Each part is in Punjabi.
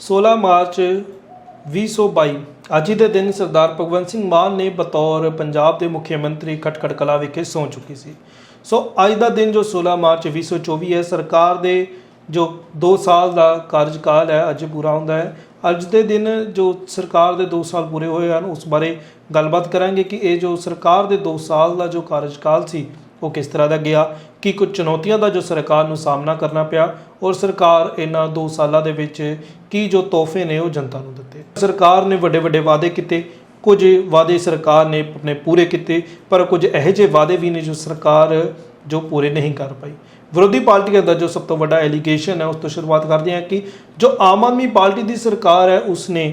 16 ਮਾਰਚ 2022 ਅੱਜ ਹੀ ਦੇ ਦਿਨ ਸਰਦਾਰ ਭਗਵੰਤ ਸਿੰਘ ਮਾਨ ਨੇ ਬਤੌਰ ਪੰਜਾਬ ਦੇ ਮੁੱਖ ਮੰਤਰੀ ਖਟਕੜ ਕਲਾ ਵਿਖੇ ਸੌਂ ਚੁੱਕੀ ਸੀ। ਸੋ ਅੱਜ ਦਾ ਦਿਨ ਜੋ 16 ਮਾਰਚ 2024 ਹੈ, ਸਰਕਾਰ ਦੇ ਜੋ 2 ਸਾਲ ਦਾ ਕਾਰਜਕਾਲ ਹੈ, ਅੱਜ ਪੂਰਾ ਹੁੰਦਾ ਹੈ। ਅੱਜ ਦੇ ਦਿਨ ਜੋ ਸਰਕਾਰ ਦੇ 2 ਸਾਲ ਪੂਰੇ ਹੋਏ ਹਨ, ਉਸ ਬਾਰੇ ਗੱਲਬਾਤ ਕਰਾਂਗੇ ਕਿ ਇਹ ਜੋ ਸਰਕਾਰ ਦੇ 2 ਸਾਲ ਦਾ ਜੋ ਕਾਰਜਕਾਲ ਸੀ ਉਹ ਕਿਸ ਤਰ੍ਹਾਂ ਦਾ ਗਿਆ, ਕੀ ਕੁਝ ਚੁਣੌਤੀਆਂ ਦਾ ਜੋ ਸਰਕਾਰ ਨੂੰ ਸਾਹਮਣਾ ਕਰਨਾ ਪਿਆ ਔਰ ਸਰਕਾਰ ਇਹਨਾਂ 2 ਸਾਲਾਂ ਦੇ ਵਿੱਚ ਕੀ ਜੋ ਤੋਹਫੇ ਨੇ ਉਹ ਜਨਤਾ ਨੂੰ ਦਿੱਤੇ। ਸਰਕਾਰ ਨੇ ਵੱਡੇ ਵੱਡੇ ਵਾਅਦੇ ਕੀਤੇ, ਕੁਝ ਵਾਅਦੇ ਸਰਕਾਰ ਨੇ ਆਪਣੇ ਪੂਰੇ ਕੀਤੇ, ਪਰ ਕੁਝ ਇਹੋ ਜਿਹੇ ਵਾਅਦੇ ਵੀ ਨੇ ਜੋ ਸਰਕਾਰ ਜੋ ਪੂਰੇ ਨਹੀਂ ਕਰ ਪਾਈ। ਵਿਰੋਧੀ ਪਾਰਟੀਆਂ ਦਾ ਜੋ ਸਭ ਤੋਂ ਵੱਡਾ ਐਲੀਗੇਸ਼ਨ ਹੈ, ਉਸ ਤੋਂ ਸ਼ੁਰੂਆਤ ਕਰਦੇ ਹਾਂ ਕਿ ਜੋ ਆਮ ਆਦਮੀ ਪਾਰਟੀ ਦੀ ਸਰਕਾਰ ਹੈ, ਉਸਨੇ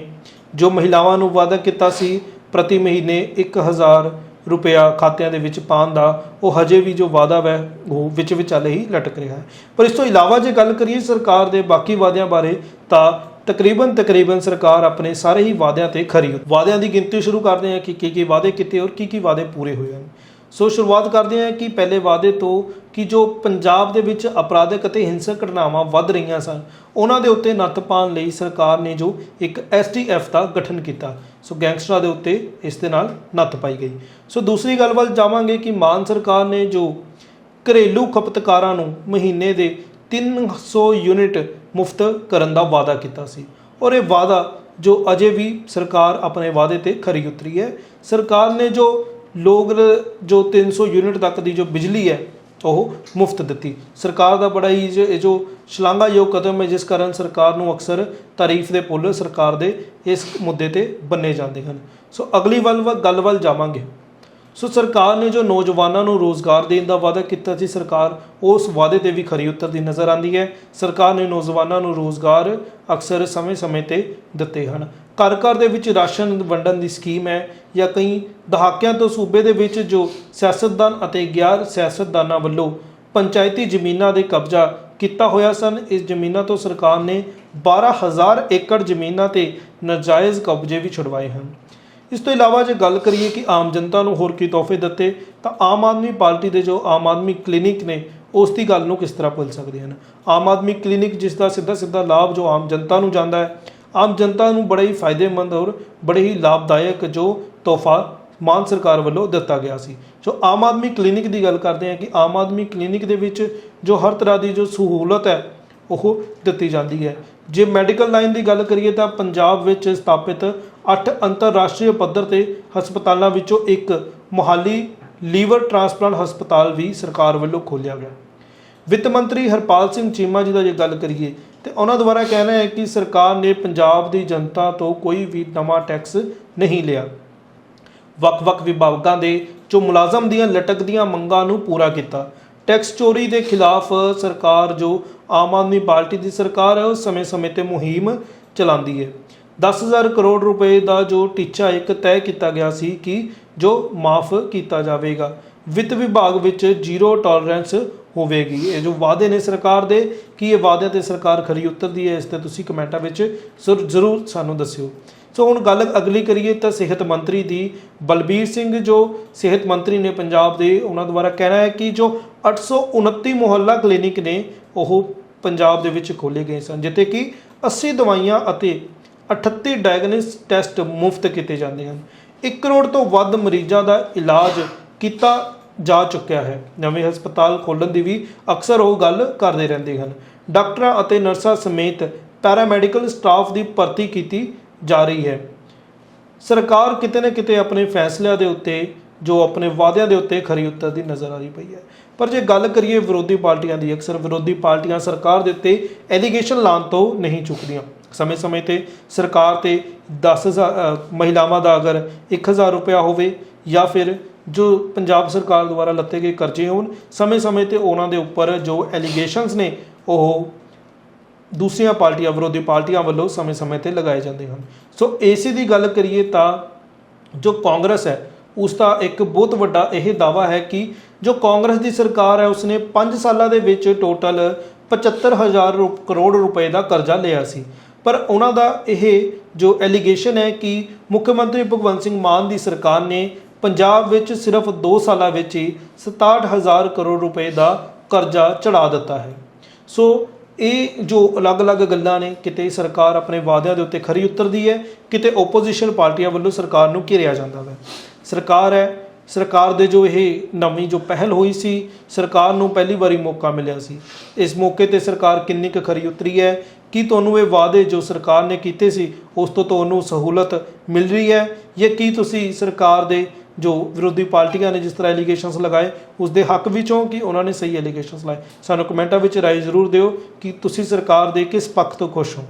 ਜੋ ਮਹਿਲਾਵਾਂ ਨੂੰ ਵਾਅਦਾ ਕੀਤਾ ਸੀ, ਪ੍ਰਤੀ ਮਹੀਨੇ 1000 ਰੁਪਇਆ ਖਾਤਿਆਂ ਦੇ ਵਿੱਚ ਪਾਉਣ ਦਾ, ਉਹ ਹਜੇ ਵੀ ਜੋ ਵਾਅਦਾ ਹੈ ਉਹ ਵਿੱਚ ਵਿਚਾਲੇ ਹੀ ਲਟਕ ਰਿਹਾ ਹੈ। ਪਰ ਇਸ ਤੋਂ ਇਲਾਵਾ ਜੇ ਗੱਲ ਕਰੀਏ ਸਰਕਾਰ ਦੇ ਬਾਕੀ ਵਾਅਦਿਆਂ ਬਾਰੇ, ਤਾਂ ਤਕਰੀਬਨ ਤਕਰੀਬਨ ਸਰਕਾਰ ਆਪਣੇ ਸਾਰੇ ਹੀ ਵਾਅਦਿਆਂ ਤੇ ਖਰੀ ਵਾਅਦਿਆਂ ਦੀ ਗਿਣਤੀ ਸ਼ੁਰੂ ਕਰਦੇ ਹਾਂ ਕਿ ਕੀ ਕੀ ਵਾਅਦੇ ਕੀਤੇ ਔਰ ਕੀ ਕੀ ਵਾਅਦੇ ਪੂਰੇ ਹੋਏ ਹਨ। ਸੋ ਸ਼ੁਰੂਆਤ ਕਰਦੇ ਹਾਂ ਕਿ ਪਹਿਲੇ ਵਾਅਦੇ ਤੋਂ ਕਿ ਜੋ ਪੰਜਾਬ ਦੇ ਵਿੱਚ ਅਪਰਾਧਿਕ ਅਤੇ ਹਿੰਸਕ ਘਟਨਾਵਾਂ ਵੱਧ ਰਹੀਆਂ ਸਨ, ਉਹਨਾਂ ਦੇ ਉੱਤੇ ਨੱਤ ਪਾਉਣ ਲਈ ਸਰਕਾਰ ਨੇ ਜੋ ਇੱਕ ਐਸਟੀਐਫ ਦਾ ਗਠਨ ਕੀਤਾ। ਸੋ ਗੈਂਗਸਟਰਾਂ ਦੇ ਉੱਤੇ ਇਸ ਦੇ ਨਾਲ ਨੱਤ ਪਾਈ ਗਈ। ਸੋ ਦੂਸਰੀ ਗੱਲ ਵੱਲ ਜਾਵਾਂਗੇ ਕਿ ਮਾਨ ਸਰਕਾਰ ਨੇ ਜੋ ਘਰੇਲੂ ਖਪਤਕਾਰਾਂ ਨੂੰ ਮਹੀਨੇ ਦੇ 300 ਯੂਨਿਟ ਮੁਫਤ ਕਰਨ ਦਾ ਵਾਅਦਾ ਕੀਤਾ ਸੀ। ਔਰ ਇਹ ਵਾਅਦਾ ਜੋ ਅਜੇ ਵੀ ਸਰਕਾਰ ਆਪਣੇ ਵਾਅਦੇ ਤੇ ਖਰੀ ਉਤਰੀ ਹੈ। ਸਰਕਾਰ ਨੇ ਜੋ ਲੋਕ ਜੋ 300 ਯੂਨਿਟ ਤੱਕ ਦੀ ਜੋ ਬਿਜਲੀ ਹੈ, ਉਹ ਮੁਫਤ ਦਿੱਤੀ। ਸਰਕਾਰ ਦਾ ਬੜਾ ਹੀ ਇਹ ਜੋ ਸ਼ਲਾਘਾਯੋਗ ਕਦਮ ਹੈ, ਜਿਸ ਕਾਰਨ ਸਰਕਾਰ ਨੂੰ ਅਕਸਰ ਤਾਰੀਫ ਦੇ ਪੁੱਲ ਸਰਕਾਰ ਦੇ ਇਸ ਮੁੱਦੇ ਤੇ ਬੰਨੇ ਜਾਂਦੇ ਹਨ। ਸੋ ਅਗਲੀ ਵੱਲ ਵੱਲ- ਗੱਲ ਵੱਲ ਜਾਵਾਂਗੇ। ਸੋ ਸਰਕਾਰ ਨੇ ਜੋ ਨੌਜਵਾਨਾਂ ਨੂੰ ਰੋਜ਼ਗਾਰ ਦੇਣ ਦਾ ਵਾਅਦਾ ਕੀਤਾ ਸੀ, ਸਰਕਾਰ ਉਸ ਵਾਅਦੇ ਤੇ ਵੀ ਖਰੀ ਉਤਰਦੀ ਨਜ਼ਰ ਆਉਂਦੀ ਹੈ। ਸਰਕਾਰ ਨੇ ਨੌਜਵਾਨਾਂ ਨੂੰ ਰੋਜ਼ਗਾਰ ਅਕਸਰ ਸਮੇਂ-ਸਮੇਂ ਤੇ ਦਿੱਤੇ ਹਨ। ਘਰ ਘਰ ਦੇ ਵਿੱਚ ਰਾਸ਼ਨ ਵੰਡਣ ਦੀ ਸਕੀਮ ਹੈ ਜਾਂ ਕਈ ਦਹਾਕਿਆਂ ਤੋਂ ਸੂਬੇ ਦੇ ਵਿੱਚ ਜੋ ਸਿਆਸਤਦਾਨ ਅਤੇ ਗੈਰ ਸਿਆਸਤਦਾਨਾਂ ਵੱਲੋਂ ਪੰਚਾਇਤੀ ਜ਼ਮੀਨਾਂ ਦੇ ਕਬਜ਼ਾ ਕੀਤਾ ਹੋਇਆ ਸਨ, ਇਸ ਜ਼ਮੀਨਾਂ ਤੋਂ ਸਰਕਾਰ ਨੇ 12000 ਏਕੜ ਜ਼ਮੀਨਾਂ ਤੇ ਨਾਜਾਇਜ਼ ਕਬਜ਼ੇ ਵੀ ਛੁਡਵਾਏ ਹਨ। ਇਸ ਤੋਂ ਇਲਾਵਾ ਜੇ ਗੱਲ ਕਰੀਏ ਕਿ ਆਮ ਜਨਤਾ ਨੂੰ ਹੋਰ ਕੀ ਤੋਹਫੇ ਦਿੱਤੇ, ਤਾਂ ਆਮ ਆਦਮੀ ਪਾਰਟੀ ਦੇ ਜੋ ਆਮ ਆਦਮੀ ਕਲੀਨਿਕ ਨੇ, ਉਸ ਦੀ ਗੱਲ ਨੂੰ ਕਿਸ ਤਰ੍ਹਾਂ ਭੁੱਲ ਸਕਦੇ ਹਨ? ਆਮ ਆਦਮੀ ਕਲੀਨਿਕ ਜਿਸ ਦਾ ਸਿੱਧਾ ਸਿੱਧਾ ਲਾਭ ਜੋ ਆਮ ਜਨਤਾ ਨੂੰ ਜਾਂਦਾ ਹੈ ਆਮ ਜਨਤਾ ਨੂੰ ਬੜੇ ਹੀ ਫਾਇਦੇਮੰਦ ਔਰ ਬੜੇ ਹੀ ਲਾਭਦਾਇਕ ਜੋ ਤੋਹਫਾ ਮਾਨ ਸਰਕਾਰ ਵੱਲੋਂ ਦਿੱਤਾ ਗਿਆ ਸੀ। ਸੋ ਆਮ ਆਦਮੀ ਕਲੀਨਿਕ ਦੀ ਗੱਲ ਕਰਦੇ ਹਾਂ ਕਿ ਆਮ ਆਦਮੀ ਕਲੀਨਿਕ ਦੇ ਵਿੱਚ ਜੋ ਹਰ ਤਰ੍ਹਾਂ ਦੀ ਜੋ ਸਹੂਲਤ ਹੈ, ਉਹ ਦਿੱਤੀ ਜਾਂਦੀ ਹੈ। ਜੇ ਮੈਡੀਕਲ ਲਾਈਨ ਦੀ ਗੱਲ ਕਰੀਏ ਤਾਂ ਪੰਜਾਬ ਵਿੱਚ ਸਥਾਪਿਤ 8 ਅੰਤਰਰਾਸ਼ਟਰੀ ਪੱਧਰ ਤੇ ਹਸਪਤਾਲਾਂ ਵਿੱਚੋਂ ਇੱਕ ਮੁਹਾਲੀ ਲੀਵਰ ਟ੍ਰਾਂਸਪਲਾਂਟ ਹਸਪਤਾਲ ਵੀ ਸਰਕਾਰ ਵੱਲੋਂ ਖੋਲ੍ਹਿਆ ਗਿਆ। ਵਿੱਤ ਮੰਤਰੀ ਹਰਪਾਲ ਸਿੰਘ ਚੀਮਾ ਜੀ ਦਾ ਜੇ ਗੱਲ ਕਰੀਏ, ਤੇ ਉਹਨਾਂ ਦੁਆਰਾ ਕਹਿਣਾ ਹੈ ਕਿ ਸਰਕਾਰ ਨੇ ਪੰਜਾਬ ਦੀ ਜਨਤਾ ਤੋਂ ਕੋਈ ਵੀ ਨਵਾਂ ਟੈਕਸ ਨਹੀਂ ਲਿਆ। ਵੱਖ-ਵੱਖ ਵਿਭਾਗਾਂ ਦੇ ਜੋ ਮੁਲਾਜ਼ਮ ਦੀਆਂ ਲਟਕਦੀਆਂ ਮੰਗਾਂ ਨੂੰ ਪੂਰਾ ਕੀਤਾ। ਟੈਕਸ ਚੋਰੀ ਦੇ ਖਿਲਾਫ ਸਰਕਾਰ ਜੋ ਆਮ ਆਦਮੀ ਪਾਰਟੀ ਦੀ ਸਰਕਾਰ ਹੈ, ਉਹ ਸਮੇਂ-ਸਮੇਂ ਤੇ ਮੁਹਿੰਮ ਚਲਾਉਂਦੀ ਹੈ। 10000 ਕਰੋੜ ਰੁਪਏ ਦਾ ਜੋ ਟੀਚਾ ਇੱਕ ਤੈਅ ਕੀਤਾ ਗਿਆ ਸੀ ਕਿ ਜੋ ਮਾਫ ਕੀਤਾ ਜਾਵੇਗਾ। ਵਿੱਤ ਵਿਭਾਗ ਵਿੱਚ ਜ਼ੀਰੋ ਟੋਲਰੈਂਸ ਹੋਵੇਗੀ। ਇਹ ਜੋ ਵਾਅਦੇ ਨੇ ਸਰਕਾਰ ਦੇ, ਕੀ ਇਹ ਵਾਅਦਿਆਂ ਤੇ ਸਰਕਾਰ ਖਰੀ ਉਤਰਦੀ ਹੈ, ਇਸ ਤੇ ਤੁਸੀਂ ਕਮੈਂਟਾਂ ਵਿੱਚ ਜ਼ਰ- ਜ਼ਰੂਰ ਸਾਨੂੰ ਦੱਸਿਓ। ਸੋ ਹੁਣ ਗੱਲ ਅਗਲੀ ਕਰੀਏ ਤਾਂ ਸਿਹਤ ਮੰਤਰੀ ਦੀ, ਬਲਬੀਰ ਸਿੰਘ ਜੋ ਸਿਹਤ ਮੰਤਰੀ ਨੇ ਪੰਜਾਬ ਦੇ, ਉਹਨਾਂ ਦੁਆਰਾ ਕਹਿਣਾ ਹੈ ਕਿ ਜੋ 829 ਮੁਹੱਲਾ ਕਲੀਨਿਕ ਨੇ, ਉਹ ਪੰਜਾਬ ਦੇ ਵਿੱਚ ਖੋਲੇ ਗਏ ਸਨ, ਜਿੱਥੇ ਕਿ 80 ਦਵਾਈਆਂ ਅਤੇ 38 ਡਾਇਗਨੋਸ ਟੈਸਟ ਮੁਫਤ ਕੀਤੇ ਜਾਂਦੇ ਹਨ। 1 ਕਰੋੜ ਤੋਂ ਵੱਧ ਮਰੀਜ਼ਾਂ ਦਾ ਇਲਾਜ ਕੀਤਾ ਜਾ ਚੁੱਕਿਆ ਹੈ। ਨਵੇਂ ਹਸਪਤਾਲ ਖੋਲ੍ਹਣ ਦੀ ਵੀ ਅਕਸਰ ਉਹ ਗੱਲ ਕਰਦੇ ਰਹਿੰਦੇ ਹਨ। ਡਾਕਟਰਾਂ ਅਤੇ ਨਰਸਾਂ ਸਮੇਤ ਪੈਰਾਮੈਡੀਕਲ ਸਟਾਫ ਦੀ ਭਰਤੀ ਕੀਤੀ ਜਾ ਰਹੀ ਹੈ। ਸਰਕਾਰ ਕਿਤੇ ਨਾ ਕਿਤੇ ਆਪਣੇ ਫੈਸਲਿਆਂ ਦੇ ਉੱਤੇ ਜੋ ਆਪਣੇ ਵਾਅਦਿਆਂ ਦੇ ਉੱਤੇ ਖਰੀ ਉਤਰਦੀ ਨਜ਼ਰ ਆ ਰਹੀ ਪਈ ਹੈ। ਪਰ ਜੇ ਗੱਲ ਕਰੀਏ ਵਿਰੋਧੀ ਪਾਰਟੀਆਂ ਦੀ ਅਕਸਰ ਵਿਰੋਧੀ ਪਾਰਟੀਆਂ ਸਰਕਾਰ ਦੇ ਉੱਤੇ ਐਲੀਗੇਸ਼ਨ ਲਾਉਣ ਤੋਂ ਨਹੀਂ ਚੁੱਕਦੀਆਂ। ਸਮੇਂ-ਸਮੇਂ ਤੇ ਸਰਕਾਰ ਤੇ 10000 ਅ, ਮਹਿਲਾਵਾਂ ਦਾ ਅਗਰ 1000 ਰੁਪਇਆ ਹੋਵੇ ਜਾਂ ਫਿਰ ਜੋ ਪੰਜਾਬ ਸਰਕਾਰ ਦੁਆਰਾ ਲੱਤੇ ਗਏ ਕਰਜ਼ੇ ਹੋਣ, ਸਮੇਂ-ਸਮੇਂ ਤੇ ਉਹਨਾਂ ਦੇ ਉੱਪਰ ਜੋ ਐਲੀਗੇਸ਼ਨਸ ਨੇ, ਉਹ ਦੂਸਰੀਆਂ ਪਾਰਟੀਆਂ ਵਿਰੋਧੀ ਪਾਰਟੀਆਂ ਵੱਲੋਂ ਸਮੇਂ-ਸਮੇਂ ਤੇ ਲਗਾਏ ਜਾਂਦੇ ਹਨ। ਸੋ ਏਸੀ ਦੀ ਗੱਲ ਕਰੀਏ ਤਾਂ ਜੋ ਕਾਂਗਰਸ ਹੈ, ਉਸ ਦਾ ਇੱਕ ਬਹੁਤ ਵੱਡਾ ਇਹ ਦਾਵਾ ਹੈ ਕਿ ਜੋ ਕਾਂਗਰਸ ਦੀ ਸਰਕਾਰ ਹੈ, ਉਸਨੇ 5 ਸਾਲਾਂ ਦੇ ਵਿੱਚ ਟੋਟਲ 75000 ਰੁ- ਕਰੋੜ ਰੁਪਏ ਦਾ ਕਰਜ਼ਾ ਲਿਆ ਸੀ। ਪਰ ਉਹਨਾਂ ਦਾ ਇਹ ਜੋ ਐਲੀਗੇਸ਼ਨ ਹੈ ਕਿ ਮੁੱਖ ਮੰਤਰੀ ਭਗਵੰਤ ਸਿੰਘ ਮਾਨ ਦੀ ਸਰਕਾਰ ਨੇ ਪੰਜਾਬ ਵਿੱਚ ਸਿਰਫ 2 ਸਾਲਾਂ ਵਿੱਚ ਹੀ 67000 ਕਰੋੜ ਰੁਪਏ ਦਾ ਕਰਜ਼ਾ ਚੜਾ ਦਿੱਤਾ ਹੈ। ਸੋ ਇਹ ਜੋ ਅਲੱਗ-ਅਲੱਗ ਗੱਲਾਂ ਨੇ, ਕਿਤੇ ਸਰਕਾਰ ਆਪਣੇ ਵਾਅਦਿਆਂ ਦੇ ਉੱਤੇ ਖਰੀ ਉਤਰਦੀ ਹੈ, ਕਿਤੇ ਓਪੋਜੀਸ਼ਨ ਪਾਰਟੀਆਂ ਵੱਲੋਂ ਸਰਕਾਰ ਨੂੰ ਘੇਰਿਆ ਜਾਂਦਾ ਹੈ। ਸਰਕਾਰ ਹੈ, ਸਰਕਾਰ ਦੇ ਜੋ ਇਹ ਨਵੀਂ ਜੋ ਪਹਿਲ ਹੋਈ ਸੀ, ਸਰਕਾਰ ਨੂੰ ਪਹਿਲੀ ਵਾਰੀ ਮੌਕਾ ਮਿਲਿਆ ਸੀ। ਇਸ ਮੌਕੇ ਤੇ ਸਰਕਾਰ ਕਿੰਨੀ ਕੁ ਖਰੀ ਉਤਰੀ ਹੈ, ਕੀ ਤੁਹਾਨੂੰ ਇਹ ਵਾਅਦੇ ਜੋ ਸਰਕਾਰ ਨੇ ਕੀਤੇ ਸੀ, ਉਸ ਤੋਂ ਤੁਹਾਨੂੰ ਸਹੂਲਤ ਮਿਲ ਰਹੀ ਹੈ ਜਾਂ ਕੀ ਤੁਸੀਂ ਸਰਕਾਰ ਦੇ ਜੋ ਵਿਰੋਧੀ ਪਾਰਟੀਆਂ ਨੇ ਜਿਸ ਤਰ੍ਹਾਂ ਐਲੀਗੇਸ਼ਨਸ ਲਗਾਏ ਉਸ ਦੇ ਹੱਕ ਵਿੱਚੋਂ ਕਿ ਉਹਨਾਂ ਨੇ ਸਹੀ ਐਲੀਗੇਸ਼ਨਸ ਲਾਏ। ਸਾਨੂੰ ਕਮੈਂਟਾਂ ਵਿੱਚ ਰਾਏ ਜ਼ਰੂਰ ਦਿਓ ਕਿ ਤੁਸੀਂ ਸਰਕਾਰ ਦੇ ਕਿਸ ਪੱਖ ਤੋਂ ਖੁਸ਼ ਹੋ।